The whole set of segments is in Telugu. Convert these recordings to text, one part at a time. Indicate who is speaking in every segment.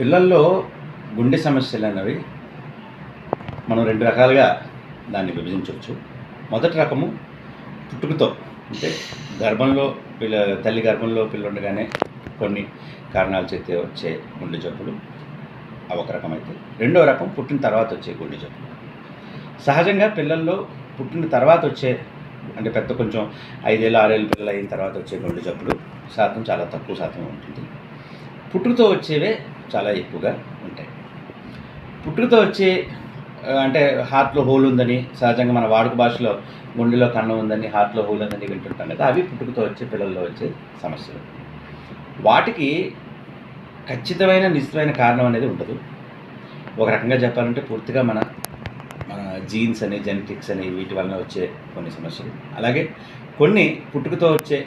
Speaker 1: పిల్లల్లో గుండె సమస్యలు అనేవి మనం రెండు రకాలుగా దాన్ని విభజించవచ్చు. మొదటి రకము పుట్టుకతో అంటే గర్భంలో పిల్ల తల్లి గర్భంలో పిల్లుండగానే కొన్ని కారణాల చేత వచ్చే గుండె జబ్బులు అవి ఒక రకం అయితే రెండో రకం పుట్టిన తర్వాత వచ్చే గుండె జబ్బులు. సహజంగా పిల్లల్లో పుట్టిన తర్వాత వచ్చే అంటే పెద్ద కొంచెం ఐదేళ్ళు ఆరేళ్ళు పిల్లలు అయిన తర్వాత వచ్చే గుండె జబ్బులు శాతం చాలా తక్కువ శాతం ఉంటుంది. పుట్టుకతో వచ్చేవే చాలా ఎక్కువగా ఉంటాయి. పుట్టుకతో వచ్చే అంటే హార్ట్లో హోల్ ఉందని సహజంగా మన వాడుక భాషలో గుండెలో కన్నం ఉందని హార్ట్లో హోల్ ఉందని వింటుంటాం కదా అవి పుట్టుకతో వచ్చే పిల్లల్లో వచ్చే సమస్యలు. వాటికి ఖచ్చితమైన నిశ్చితమైన కారణం అనేది ఉండదు. ఒక రకంగా చెప్పాలంటే పూర్తిగా మన మన జీన్స్ అని జెనెటిక్స్ అని వీటి వలన వచ్చే కొన్ని సమస్యలు. అలాగే కొన్ని పుట్టుకతో వచ్చే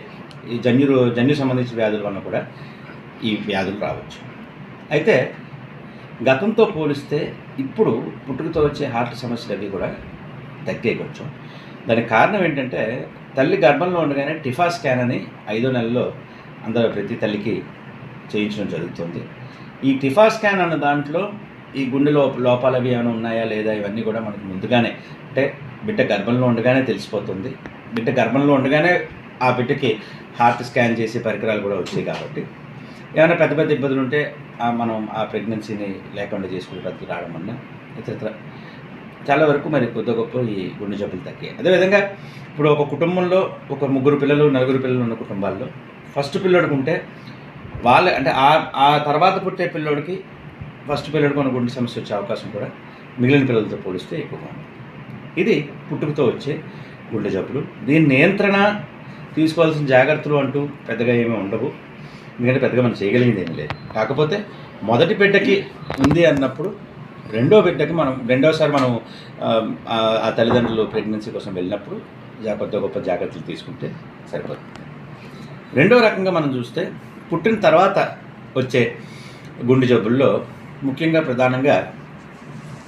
Speaker 1: ఈ జన్యు జన్యు సంబంధించిన వ్యాధుల వలన కూడా ఈ వ్యాధులు రావచ్చు. అయితే గతంతో పోలిస్తే ఇప్పుడు పుట్టుకతో వచ్చే హార్ట్ సమస్యలు అవి కూడా తగ్గాయి కొంచెం. దానికి కారణం ఏంటంటే తల్లి గర్భంలో ఉండగానే టిఫా స్కాన్ అని ఐదో నెలలో అందరూ ప్రతి తల్లికి చేయించడం జరుగుతుంది. ఈ టిఫా స్కాన్ అన్న దాంట్లో ఈ గుండె లోప లోపాలు అవి ఏమైనా ఉన్నాయా లేదా ఇవన్నీ కూడా మనకు ముందుగానే అంటే బిడ్డ గర్భంలో ఉండగానే తెలిసిపోతుంది. బిడ్డ గర్భంలో ఉండగానే ఆ బిడ్డకి హార్ట్ స్కాన్ చేసే పరికరాలు కూడా వచ్చాయి కాబట్టి ఏమైనా పెద్ద పెద్ద ఇబ్బందులు ఉంటే ఆ మనం ఆ ప్రెగ్నెన్సీని లేకుండా చేసుకునే పద్ధతి రావడం వల్ల ఇతరత్ర చాలా వరకు మరి కొద్ది గొప్ప ఈ గుండె జబ్బులు తగ్గాయి. అదేవిధంగా ఇప్పుడు ఒక కుటుంబంలో ఒక ముగ్గురు పిల్లలు నలుగురు పిల్లలు ఉన్న కుటుంబాల్లో ఫస్ట్ పిల్లడికి ఉంటే వాళ్ళ అంటే ఆ ఆ తర్వాత పుట్టే పిల్లోడికి ఫస్ట్ పిల్లడికి ఉన్న గుండె సమస్య వచ్చే అవకాశం కూడా మిగిలిన పిల్లలతో పోలిస్తే ఎక్కువగా ఉంది. ఇది పుట్టుకతో వచ్చే గుండె జబ్బులు. దీని నియంత్రణ తీసుకోవాల్సిన జాగ్రత్తలు అంటూ పెద్దగా ఏమీ ఉండవు. ఎందుకంటే పెద్దగా మనం చేయగలిగింది ఏమీ లేదు. కాకపోతే మొదటి బిడ్డకి ఉంది అన్నప్పుడు రెండో బిడ్డకి మనం రెండోసారి మనం ఆ, తల్లిదండ్రులు ప్రెగ్నెన్సీ కోసం వెళ్ళినప్పుడు కొద్ది గొప్ప జాగ్రత్తలు తీసుకుంటే సరిపోతుంది. రెండో రకంగా మనం చూస్తే పుట్టిన తర్వాత వచ్చే గుండె జబ్బుల్లో ముఖ్యంగా ప్రధానంగా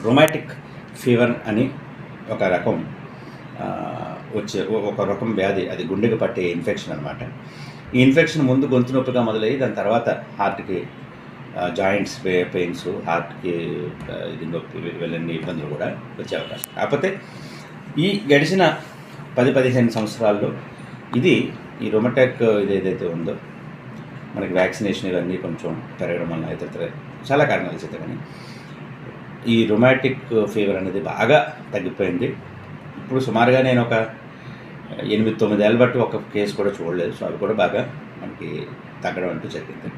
Speaker 1: రొమాటిక్ ఫీవర్ అని ఒక రకం వచ్చే ఒక రకం వ్యాధి అది గుండెకి పట్టే ఇన్ఫెక్షన్ అనమాట ఈ ఇన్ఫెక్షన్ ముందు గొంతు నొప్పిగా మొదలయ్యి దాని తర్వాత హార్ట్కి జాయింట్స్ పెయిన్స్ హార్ట్కి ఇది నొప్పి వెళ్ళని ఇబ్బందులు కూడా వచ్చే అవకాశం. కాకపోతే ఈ గడిచిన పది పదిహేను సంవత్సరాల్లో ఇది ఈ రొమటాక్ ఇది ఏదైతే ఉందో మనకి వ్యాక్సినేషన్ ఇవన్నీ కొంచెం పెరగడం వల్ల ఇతర చాలా కారణాలు చేత కానీ ఈ రొమాటిక్ ఫీవర్ అనేది బాగా తగ్గిపోయింది. ఇప్పుడు సుమారుగా నేను ఒక ఎనిమిది తొమ్మిది ఏళ్ళ బట్టి ఒక కేసు కూడా చూడలేదు. సో అవి కూడా బాగా మనకి తగ్గడం అంటూ జరిగింది.